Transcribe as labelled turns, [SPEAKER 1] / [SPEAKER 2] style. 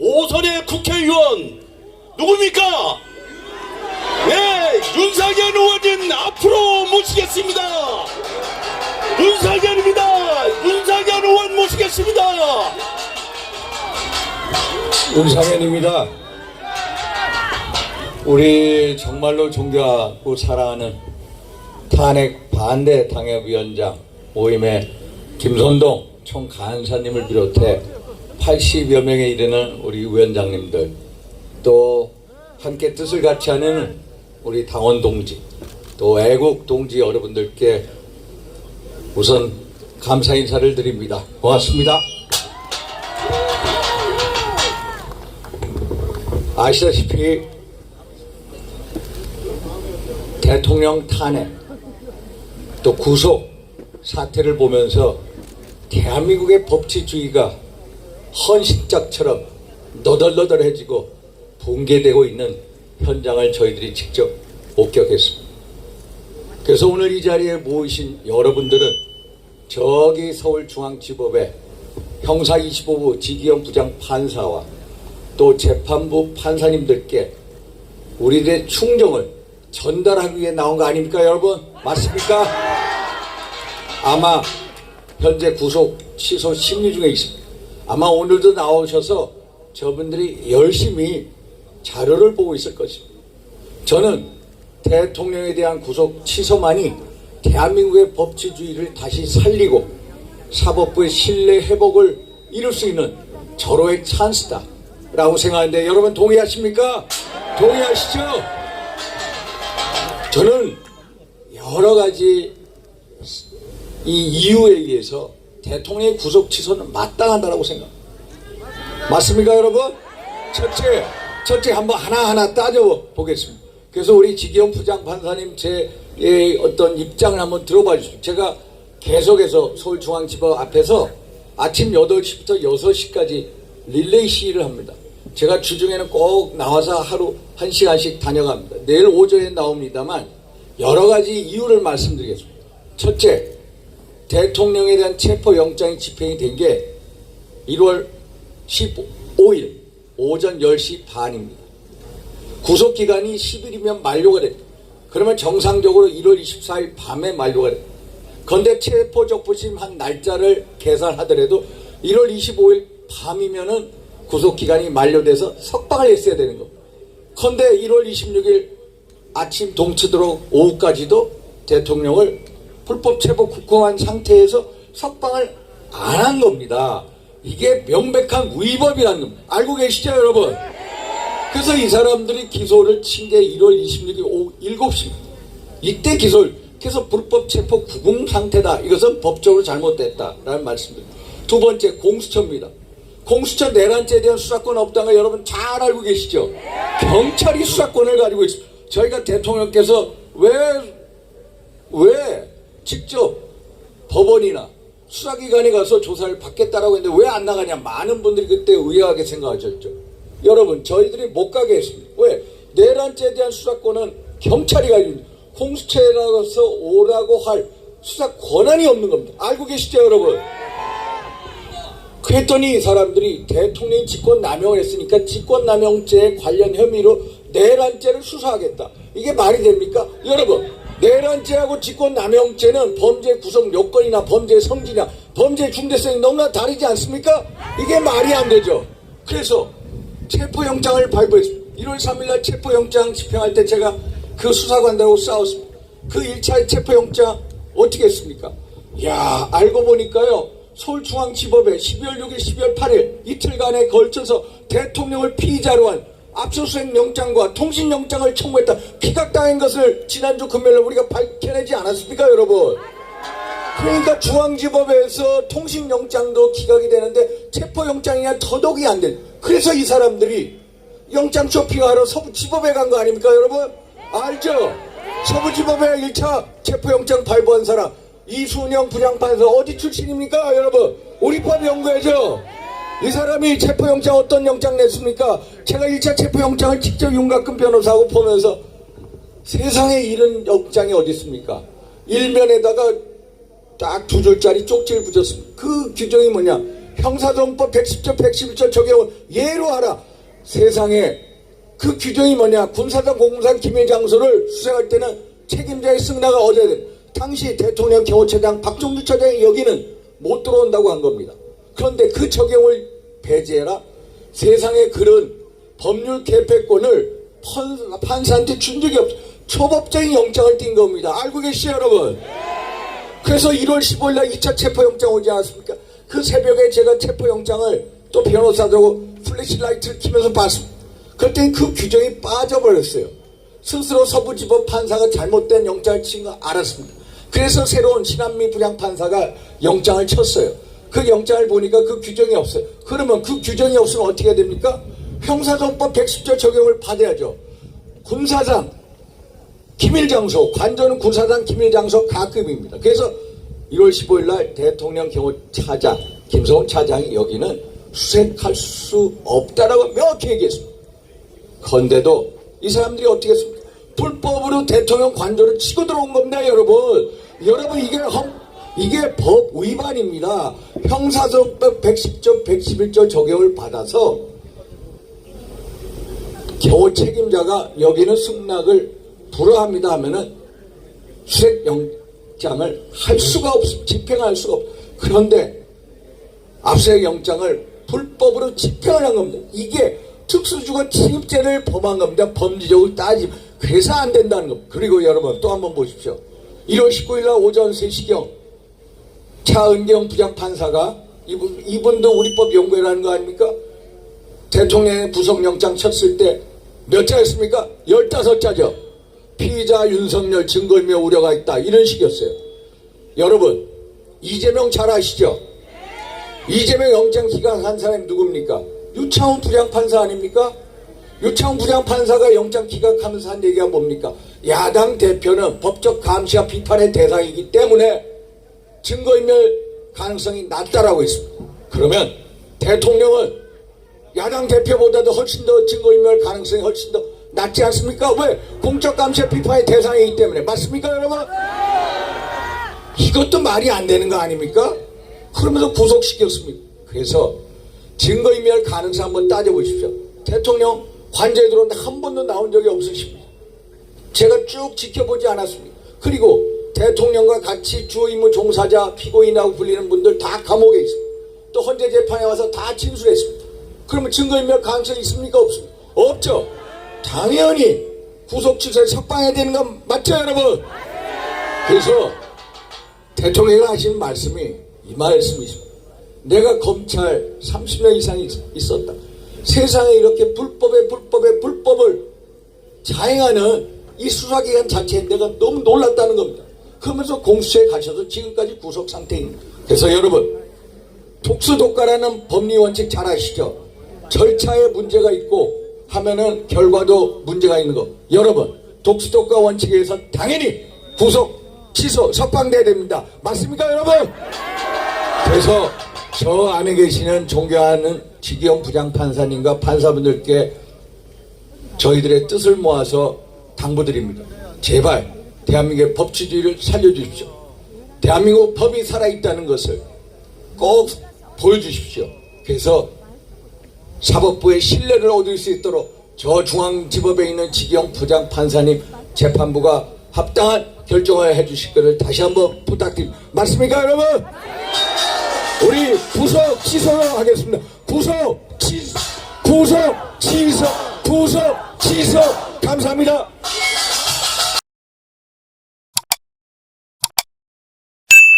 [SPEAKER 1] 오선의 국회의원 누굽니까? 네, 윤상현 의원님 앞으로 모시겠습니다. 윤상현입니다. 윤상현 의원 모시겠습니다.
[SPEAKER 2] 윤상현입니다. 우리 정말로 존경하고 사랑하는 탄핵 반대 당협위원장 모임의 김선동 총간사님을 비롯해 80여 명에 이르는 우리 위원장님들 또 함께 뜻을 같이 하는 우리 당원 동지 또 애국 동지 여러분들께 우선 감사 인사를 드립니다. 고맙습니다. 아시다시피 대통령 탄핵 또 구속 사태를 보면서 대한민국의 법치주의가 헌신짝처럼 너덜너덜해지고 붕괴되고 있는 현장을 저희들이 직접 목격했습니다. 그래서 오늘 이 자리에 모이신 여러분들은 저기 서울중앙지법의 형사 25부 지기현 부장 판사와 또 재판부 판사님들께 우리들의 충정을 전달하기 위해 나온 거 아닙니까 여러분? 맞습니까? 아마 현재 구속 취소 심리 중에 있습니다. 아마 오늘도 나오셔서 저분들이 열심히 자료를 보고 있을 것입니다. 저는 대통령에 대한 구속 취소만이 대한민국의 법치주의를 다시 살리고 사법부의 신뢰 회복을 이룰 수 있는 절호의 찬스다. 라고 생각하는데 여러분 동의하십니까? 동의하시죠? 저는 여러 가지 이 이유에 의해서 대통령의 구속 취소는 마땅하다고 생각합니다. 맞습니까, 여러분? 첫째, 첫째 한번 하나하나 따져보겠습니다. 그래서 우리 지기현 부장 판사님 제 예, 어떤 입장을 한번 들어봐 주십시오. 제가 계속해서 서울중앙지법 앞에서 아침 8시부터 6시까지 릴레이 시위를 합니다. 제가 주중에는 꼭 나와서 하루 한 시간씩 다녀갑니다. 내일 오전에 나옵니다만 여러 가지 이유를 말씀드리겠습니다. 첫째, 대통령에 대한 체포영장이 집행이 된 게 1월 15일 오전 10시 반입니다. 구속기간이 10일이면 만료가 됩니다. 그러면 정상적으로 1월 24일 밤에 만료가 됩니다. 그런데 체포적부심 한 날짜를 계산하더라도 1월 25일 밤이면은 구속기간이 만료돼서 석방을 했어야 되는 겁니다. 그런데 1월 26일 아침 동치도록 오후까지도 대통령을 불법 체포 국공한 상태에서 석방을 안 한 겁니다. 이게 명백한 위법이라는 겁니다. 알고 계시죠, 여러분? 그래서 이 사람들이 기소를 친 게 1월 26일 오후 7시입니다. 이때 기소를 그래서 불법 체포 구공 상태다. 이것은 법적으로 잘못됐다라는 말씀입니다. 두 번째 공수처입니다. 공수처 내란죄에 대한 수사권 없다는 거 여러분 잘 알고 계시죠? 경찰이 수사권을 가지고 있습니다. 저희가 대통령께서 왜, 왜 직접 법원이나 수사기관에 가서 조사를 받겠다라고 했는데 왜 안 나가냐. 많은 분들이 그때 의아하게 생각하셨죠. 여러분, 저희들이 못 가게 했습니다. 왜? 내란죄에 대한 수사권은 경찰이 가지고 있습니다. 공수처에서 오라고 할 수사 권한이 없는 겁니다. 알고 계시죠, 여러분? 그랬더니 이 사람들이 대통령이 직권 남용을 했으니까 직권 남용죄 관련 혐의로 내란죄를 수사하겠다. 이게 말이 됩니까? 여러분, 내란죄하고 직권 남용죄는 범죄 구성 요건이나 범죄 성질이나 범죄 중대성이 너무나 다르지 않습니까? 이게 말이 안 되죠. 그래서 체포영장을 발부했습니다. 1월 3일날 체포영장 집행할 때 제가 그 수사관들하고 싸웠습니다. 그 1차 체포영장 어떻게 했습니까? 야 알고 보니까요. 서울중앙지법에 12월 6일, 12월 8일 이틀간에 걸쳐서 대통령을 피의자로 한 압수수색 영장과 통신 영장을 청구했다. 기각당한 것을 지난주 금요일 우리가 밝혀내지 않았습니까, 여러분? 그러니까 중앙지법에서 통신 영장도 기각이 되는데 체포 영장이야 더더욱이 안 돼. 그래서 이 사람들이 영장 쇼핑하러 서부지법에 간 거 아닙니까, 여러분? 알죠? 서부지법에 1차 체포영장 발부한 사람 이순영 부장판사 어디 출신입니까 여러분 우리 법 연구해죠 이 사람이 체포영장 어떤 영장 냈습니까? 제가 1차 체포영장을 직접 윤곽근 변호사하고 보면서 세상에 이런 영장이 어디 있습니까? 일면에다가 딱 두 줄짜리 쪽지를 붙였습니다. 그 규정이 뭐냐? 형사정법 110조 111조 적용을 예로 하라. 세상에 그 규정이 뭐냐? 군사장 공무상 기밀 장소를 수색할 때는 책임자의 승낙을 얻어야 돼 당시 대통령 경호처장 박종주 처장이 여기는 못 들어온다고 한 겁니다 그런데 그 적용을 배제해라 세상에 그런 법률 개폐권을 펀- 판사한테 준 적이 없어 초법적인 영장을 띈 겁니다 알고 계시죠 여러분 그래서 1월 15일 날 2차 체포영장 오지 않았습니까? 그 새벽에 제가 체포영장을 또 변호사하고 플래시라이트를 키면서 봤습니다. 그때 그 규정이 빠져버렸어요. 스스로 서부지법 판사가 잘못된 영장을 친 거 알았습니다. 그래서 새로운 신한미 부장판사가 영장을 쳤어요. 그 영장을 보니까 그 규정이 없어요. 그러면 그 규정이 없으면 어떻게 됩니까? 형사정법 110조 적용을 받아야죠. 군사장 기밀장소, 관저는 군사장 기밀장소 가급입니다. 그래서 1월 15일 날 대통령 경호 차장 김성훈 차장이 여기는 수색할 수 없다라고 명확히 얘기했습니다. 건데도 이 사람들이 어떻게 했습니까? 불법으로 대통령 관저를 치고 들어온 겁니다, 여러분. 여러분 이게 헌, 이게 법 위반입니다. 형사정법 110조, 111조 적용을 받아서 겨우 책임자가 여기는 승낙을 불허합니다 하면은 수색 영장을 할 수가 없습니다. 집행할 수가 없. 그런데 압수수색 영장을 불법으로 집행을 한 겁니다. 이게 특수주거 침입죄를 범한 겁니다. 법리적으로 따지면 그래서 안 된다는 겁니다. 그리고 여러분 또 한번 보십시오. 1월 19일 날 오전 3시경 차은경 부장 판사가 이분, 이분도 우리법 연구회라는 거 아닙니까? 대통령의 구속영장 쳤을 때 몇 자였습니까? 15자죠. 피의자 윤석열 증거인멸 우려가 있다. 이런 식이었어요. 여러분, 이재명 잘 아시죠? 이재명 영장 기각한 사람이 누굽니까? 유창훈 부장판사 아닙니까? 유창훈 부장판사가 영장 기각하면서 한 얘기가 뭡니까? 야당 대표는 법적 감시와 비판의 대상이기 때문에 증거인멸 가능성이 낮다라고 했습니다. 그러면 대통령은 야당 대표보다도 훨씬 더 증거인멸 가능성이 훨씬 더 낮지 않습니까? 왜? 공적 감시와 비판의 대상이기 때문에 맞습니까 여러분? 이것도 말이 안 되는 거 아닙니까? 그러면서 구속시켰습니다. 그래서 증거인멸 가능성 한번 따져보십시오. 대통령 관저에 들어오는데 한 번도 나온 적이 없으십니다. 제가 쭉 지켜보지 않았습니다. 그리고 대통령과 같이 주요 임무 종사자 피고인이라고 불리는 분들 다 감옥에 있습니다. 또 헌재 재판에 와서 다 진술했습니다. 그러면 증거인멸 가능성이 있습니까? 없습니까? 없죠. 당연히 구속 취소에 석방해야 되는 건 맞죠, 여러분? 그래서 대통령이 하시는 말씀이 이 말씀이십니다. 내가 검찰 30년 이상 있- 있었다. 세상에 이렇게 불법에 불법에 불법을 자행하는 이 수사기관 자체에 내가 너무 놀랐다는 겁니다. 그러면서 공수처에 가셔서 지금까지 구속 상태입니다. 그래서 여러분, 독수독가라는 법리 원칙 잘 아시죠? 절차에 문제가 있고 하면은 결과도 문제가 있는 거. 여러분, 독수독가 원칙에 의해서 당연히 구속, 취소, 석방돼야 됩니다. 맞습니까, 여러분? 그래서 저 안에 계시는 존경하는 지기영 부장판사님과 판사분들께 저희들의 뜻을 모아서 당부드립니다. 제발 대한민국의 법치주의를 살려주십시오. 대한민국 법이 살아있다는 것을 꼭 보여주십시오. 그래서 사법부의 신뢰를 얻을 수 있도록 저 중앙지법에 있는 지경 부장 판사님 재판부가 합당한 결정을 해주실 것을 다시 한번 부탁드립니다. 맞습니까 여러분? 우리 구속 취소하겠습니다. 구속 취소, 구속 취소, 구속 취소. 감사합니다.